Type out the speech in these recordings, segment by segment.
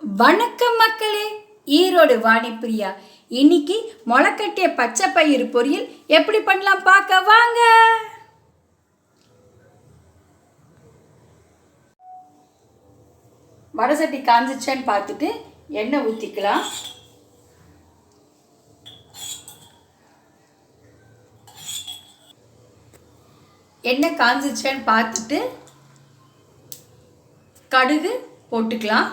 வணக்கம் மக்களே. ஈரோடு வாணிப்பிரியா இன்னைக்கு முளைக்கட்டிய பச்சை பயிறு பொரியல் எப்படி பண்ணலாம் பார்க்க வாங்க. வடசட்டி காஞ்சிச்சான்னு பார்த்துட்டு எண்ணெய் ஊற்றிக்கலாம் எண்ணெய் காஞ்சிச்சான்னு பார்த்துட்டு கடுகு போட்டுக்கலாம்.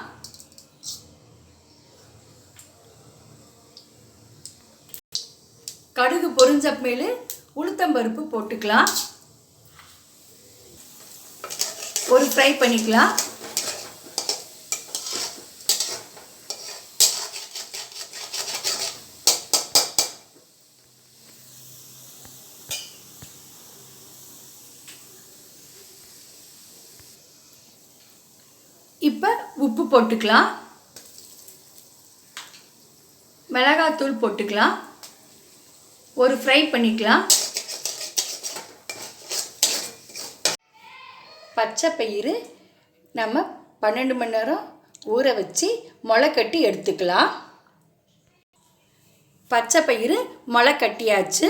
கடுகு பொரிஞ்ச மேலே உளுத்தம்பருப்பு போட்டுக்கலாம். ஒரு ஃப்ரை பண்ணிக்கலாம். இப்போ உப்பு போட்டுக்கலாம். மிளகாத்தூள் போட்டுக்கலாம். ஒரு ஃப்ரை பண்ணிக்கலாம். பச்சை பயிறு நம்ம பன்னெண்டு மணி நேரம் ஊற வச்சு முளை கட்டி எடுத்துக்கலாம். பச்சை பயிறு முளை கட்டியாச்சு.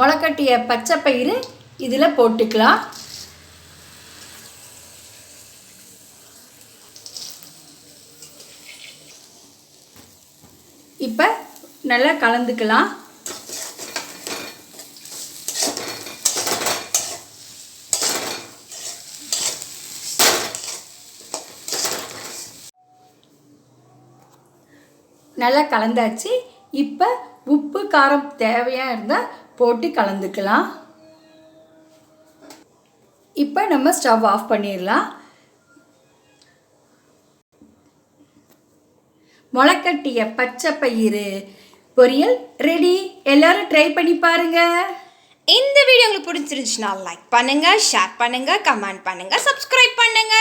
முளைக்கட்டிய பச்சை பயிறு இதில் போட்டுக்கலாம். இப்போ நல்லா கலந்துக்கலாம். நல்லா கலந்தாச்சு. இப்போ உப்பு காரம் தேவையாக இருந்தால் போட்டு கலந்துக்கலாம். இப்போ நம்ம ஸ்டவ் ஆஃப் பண்ணிடலாம் முளைக்கட்டிய பச்சை பயிறு பொரியல் ரெடி எல்லாரும் ட்ரை பண்ணி பாருங்க. இந்த வீடியோ உங்களுக்கு பிடிச்சிருந்துச்சுன்னா லைக் பண்ணுங்க ஷேர் பண்ணுங்க கமெண்ட் பண்ணுங்க சப்ஸ்கிரைப் பண்ணுங்க.